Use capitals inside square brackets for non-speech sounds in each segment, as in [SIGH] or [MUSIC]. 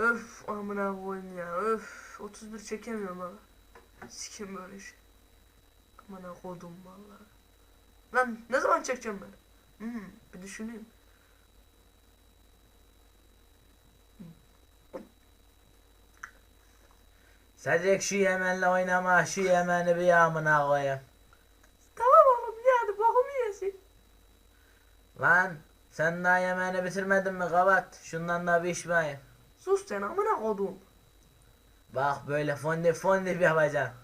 Öf amına koyayım ya. Öf 31 çekemiyorum ha. Sikim böyle şey. Amına koydum vallahi. Lan ne zaman çekeceğim ben? Hmm, bir düşüneyim. Cedric şu Yemen'le oynama. Şu Yemen'i bir yağmına koyayım. Tamam oğlum ya hadi bokumu yesin. Lan sen daha yemeğini bitirmedin mi kapat. Şundan da bir içmeyin. Sus sen amına koydum. Bak böyle fondi fondi bir yapacaksın.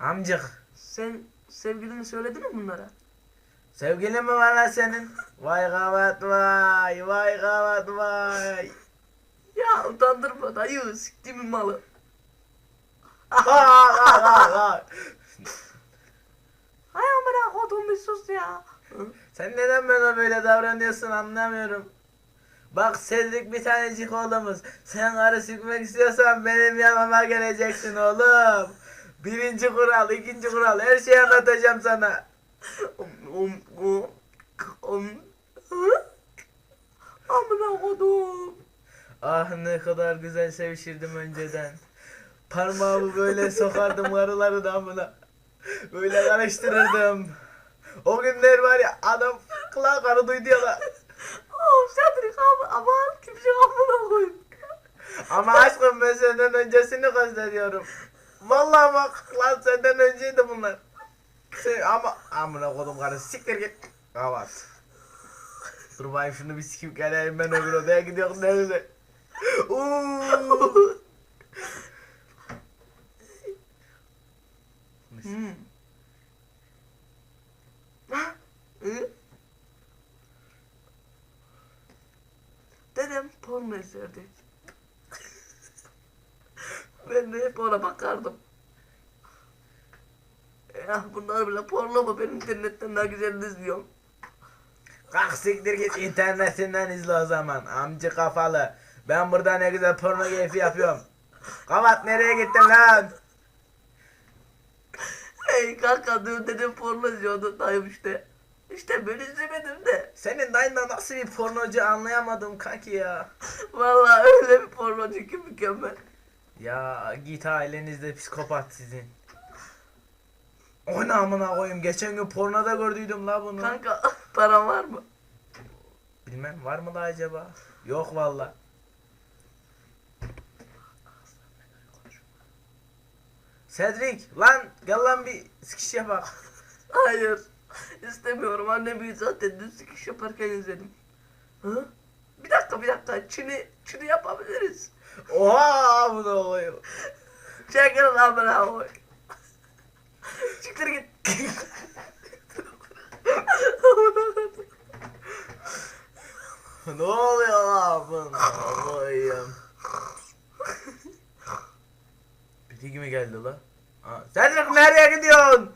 Amcık. Sen sevgilini söyledin mi bunlara? Sevgilin mi var lan senin? Vay kavat vay. Vay kavat vay. Ya utandırma dayı siktimin malı. Hay amına koydum bir sus ya. Sen neden bana böyle davranıyorsun anlamıyorum. Bak Cedric bir tanecik oğlumuz. Sen karı sıkmak istiyorsan benim yanıma geleceksin oğlum. Birinci kural, ikinci kural her şeyi anlatacağım sana. Um, um, um? Amına koydum. Ah ne kadar güzel sevişirdim önceden. Parmağımı böyle sokardım karıların amına. Böyle karıştırırdım. O günler var ya adam kulağı karı duydu ya da. Cedric abi aman kimse amına koyayım. Ama aşkım ben senden öncesini kastediyorum. Vallahi bak lan senden önceydi bunlar. Sen, ama amına kodum karı siktir git. Kavat. Dur bakayım şunu bir sikip geleyim ben öbür odaya gidiyorum neyse. Uuu. Hmm. Ha? Hı? Dedem porno izlerdi. [LAUGHS] ben de hep ona bakardım. Ya bunlar bile porno mu? Ben internetten daha güzel izliyorum. Kalk siktir git internetinden izle o zaman amcı kafalı. Ben burada ne güzel porno keyfi yapıyorum. Kavat nereye gittin lan? Hey kanka dün dedem porno izliyordu dayım işte. İşte ben izlemedim de. Senin dayın da nasıl bir pornocu anlayamadım kanki ya. [LAUGHS] Vallahi öyle bir pornocu ki mükemmel. Ya git ailenizde psikopat sizin. O ne amına koyayım geçen gün pornoda gördüydüm la bunu. Kanka [LAUGHS] paran var mı? Bilmem var mı la acaba? Yok valla. Cedric lan gel lan bir sikiş yapak. Hayır. İstemiyorum. Annem büyü zaten dün sikiş yaparken izledim. Hı? Bir dakika bir dakika. Çin'i, Çin'i yapabiliriz. Oha amına koyayım. Çekil lan bana oy. Çıktır git. ne oluyor lan amına koyayım. Mi geldi la? Aa, Cedric nereye gidiyorsun?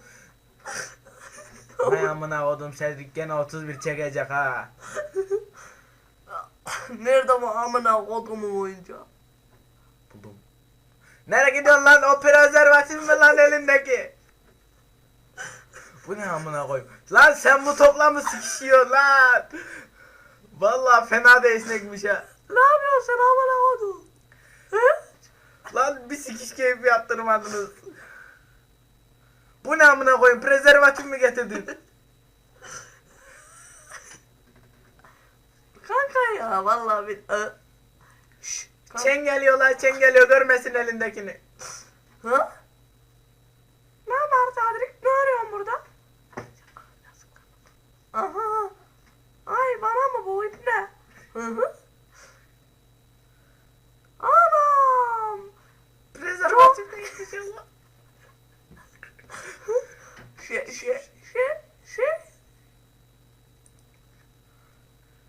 Hay amına koydum Cedric gene 31 çekecek ha. [LAUGHS] Nerede bu amına kodumun oyuncağı? Buldum. Nereye gidiyorsun lan? O prezervatif mi lan elindeki? Bu ne amına koyayım? Lan sen bu topla mı sıkışıyorsun lan? Vallahi fena da esnekmiş ha. Ne yapıyorsun sen amına kodum? Lan bir sikiş keyfi yaptırmadınız. Bu ne amına koyayım? Prezervatif mi getirdin? Kanka ya vallahi bir... Şşş. kanka- Çen geliyor lan çen geliyor görmesin elindekini. Ha? Ne haber Cedric? Ne arıyorsun burada? Aha. Ay bana mı bu ip ne? Hı hı. Anam. Prezervatif mi getirdin lan? Şey şey şey şey.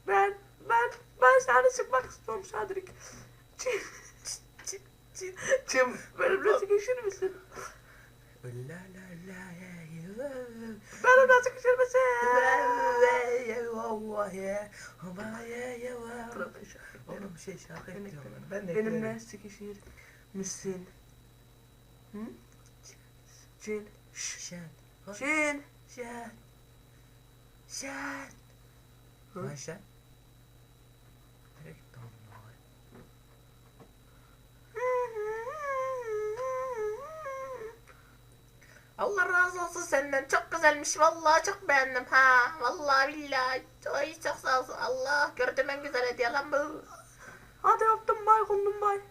Ben ben ben seni sıkmak istiyorum Cedric. Çin Çin, çin. Çin benimle sıkışır mısın? La la la la. Benimle sıkışır mısın? Oğlum şey şarkı ekliyorum ben. De Benimle sıkışır mısın? Hı? Şen. Şen. Şen. Şen. Şen. Lan şen. Nereye gitti Allah razı olsun senden. Çok güzelmiş. Vallahi çok beğendim ha. Vallahi billahi. Ay çok sağ olsun. Allah gördüm en güzel hediye lan bu. Hadi yaptım bay kundum bay.